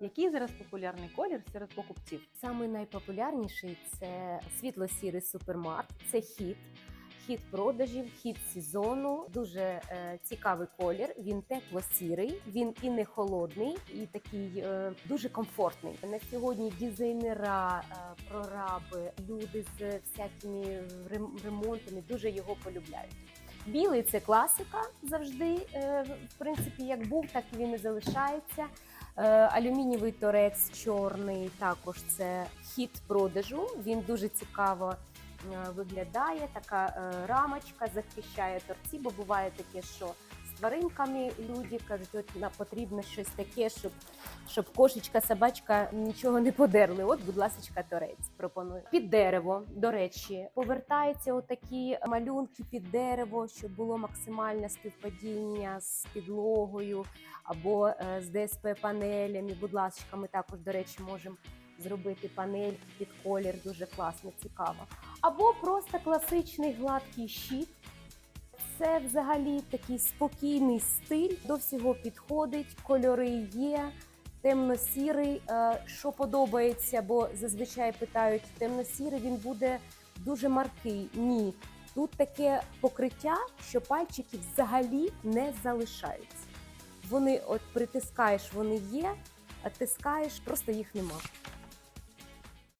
Який зараз популярний колір серед покупців? Самий найпопулярніший це світло-сірий супермарт, це хіт. Хід продажів, хід сезону, дуже е, цікавий колір. Він тепло-сірий, він і не холодний, і такий е, дуже комфортний. На сьогодні дизайнера, е, прораби, люди з всякими ремонтами дуже його полюбляють. Білий це класика завжди. е, В принципі, як був, так він і залишається. Е, Алюмінієвий торець чорний також це хід продажу. Він дуже цікаво е, виглядає. Така е, рамочка захищає торці, бо буває таке, що тваринками люди кажуть, от нам потрібно щось таке, щоб, щоб кошечка, собачка нічого не подерли. От, будь ласка, торець пропоную. Під дерево, до речі, повертаються отакі малюнки під дерево, щоб було максимальне співпадіння з підлогою або е, з ДСП панелями. Будь ласка, ми також, до речі, можемо зробити панель під колір, дуже класно, цікаво. Або просто класичний гладкий щит. Це взагалі такий спокійний стиль, до всього підходить, кольори є. Темно-сірий, е, що подобається, бо зазвичай питають, темно-сірий він буде дуже маркий. Ні, тут таке покриття, що пальчики взагалі не залишаються. Вони от притискаєш, вони є, а тискаєш, просто їх нема.